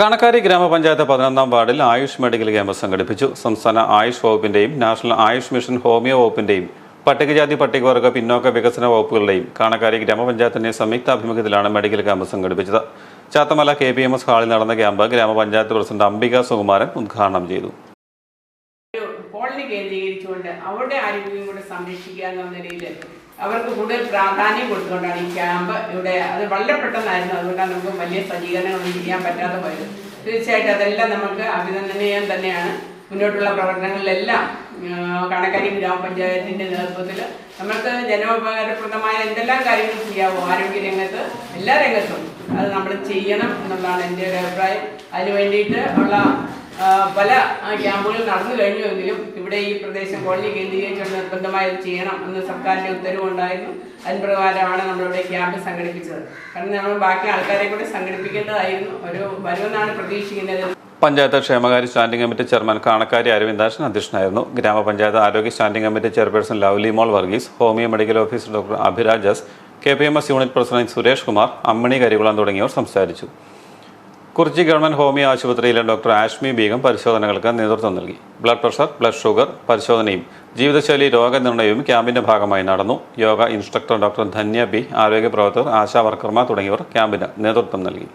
കണക്കാരി ഗ്രാമപഞ്ചായത്ത് പതിനൊന്നാം വാർഡിൽ ആയുഷ് മെഡിക്കൽ ക്യാമ്പ് സംഘടിപ്പിച്ചു. സംസ്ഥാന ആയുഷ് വകുപ്പിന്റെയും നാഷണൽ ആയുഷ് മിഷൻ ഹോമിയോ വകുപ്പിന്റെയും പട്ടികജാതി പട്ടികവർഗ പിന്നോക്ക വികസന വകുപ്പുകളുടെയും കാണക്കാരി ഗ്രാമപഞ്ചായത്തിന്റെ സംയുക്ത ആഭിമുഖ്യത്തിലാണ് മെഡിക്കൽ ക്യാമ്പ് സംഘടിപ്പിച്ചത്. Chathamala K P M S ഹാളിൽ നടന്ന ക്യാമ്പ് ഗ്രാമപഞ്ചായത്ത് പ്രസിഡന്റ് അംബിക സുകുമാരൻ ഉദ്ഘാടനം ചെയ്തു. കേന്ദ്രീകരിച്ചുകൊണ്ട് അവരുടെ ആരോഗ്യം കൂടെ സംരക്ഷിക്കുക എന്ന നിലയിൽ അവർക്ക് കൂടുതൽ പ്രാധാന്യം കൊടുത്തുകൊണ്ടാണ് ഈ ക്യാമ്പ് ഇവിടെ അത് വളരെ പെട്ടെന്നായിരുന്നു. അതുകൊണ്ടാണ് നമുക്ക് വലിയ സജ്ജീകരണങ്ങളൊന്നും ചെയ്യാൻ പറ്റാതെ പോയത്. തീർച്ചയായിട്ടും അതെല്ലാം നമുക്ക് അഭിനന്ദനീയം തന്നെയാണ്. മുന്നോട്ടുള്ള പ്രവർത്തനങ്ങളിലെല്ലാം കണക്കരി ഗ്രാമപഞ്ചായത്തിന്റെ നേതൃത്വത്തിൽ നമുക്ക് ജനോപകാരപ്രദമായ എന്തെല്ലാം കാര്യങ്ങൾ ചെയ്യാവോ ആരോഗ്യ രംഗത്ത് എല്ലാ രംഗത്തും അത് നമ്മൾ ചെയ്യണം എന്നുള്ളതാണ് എന്റെ ഒരു അഭിപ്രായം. അതിന് വേണ്ടിയിട്ട് ഉള്ള പല ക്യാമ്പുകൾ നടന്നു കഴിഞ്ഞുവെങ്കിലും ഇവിടെ ഈ പ്രദേശം കോളനി കേന്ദ്രീകരിച്ചുകൊണ്ട് നിർബന്ധമായി ചെയ്യണം എന്ന് സർക്കാരിന്റെ ഉത്തരവുണ്ടായിരുന്നു അതിന് പ്രകാരമാണ് നമ്മളിവിടെ ക്യാമ്പ് സംഘടിപ്പിച്ചത്. കാരണം നമ്മൾ ബാക്കി ആൾക്കാരെ കൂടെ സംഘടിപ്പിക്കേണ്ടതായിരുന്നു. ഒരു വരുമെന്നാണ് പ്രതീക്ഷിക്കുന്നത്. പഞ്ചായത്ത് ക്ഷേമകാര്യ standing committee chairman Kanakkari Aravindashan അധ്യക്ഷനായിരുന്നു. ഗ്രാമപഞ്ചായത്ത് ആരോഗ്യ standing committee chairperson Lovely Mol Varghese homoeo medical officer doctor Abhiraj S K P M S unit president Suresh Kumar Ammani Karikulam തുടങ്ങിയവർ സംസാരിച്ചു. കുറിച്ചി ഗവൺമെന്റ് ഹോമിയോ ആശുപത്രിയിലെ ഡോക്ടർ ആഷ്മി ബീഗം പരിശോധനകൾക്ക് നേതൃത്വം നൽകി. ബ്ലഡ് പ്രഷർ ബ്ലഡ് ഷുഗർ പരിശോധനയും ജീവിതശൈലി രോഗനിർണയവും ക്യാമ്പിന്റെ ഭാഗമായി നടന്നു. Yoga instructor doctor Dhanya B ആരോഗ്യ പ്രവർത്തകർ ആശാ വർക്കർമാർ തുടങ്ങിയവർ ക്യാമ്പിന് നേതൃത്വം നൽകി.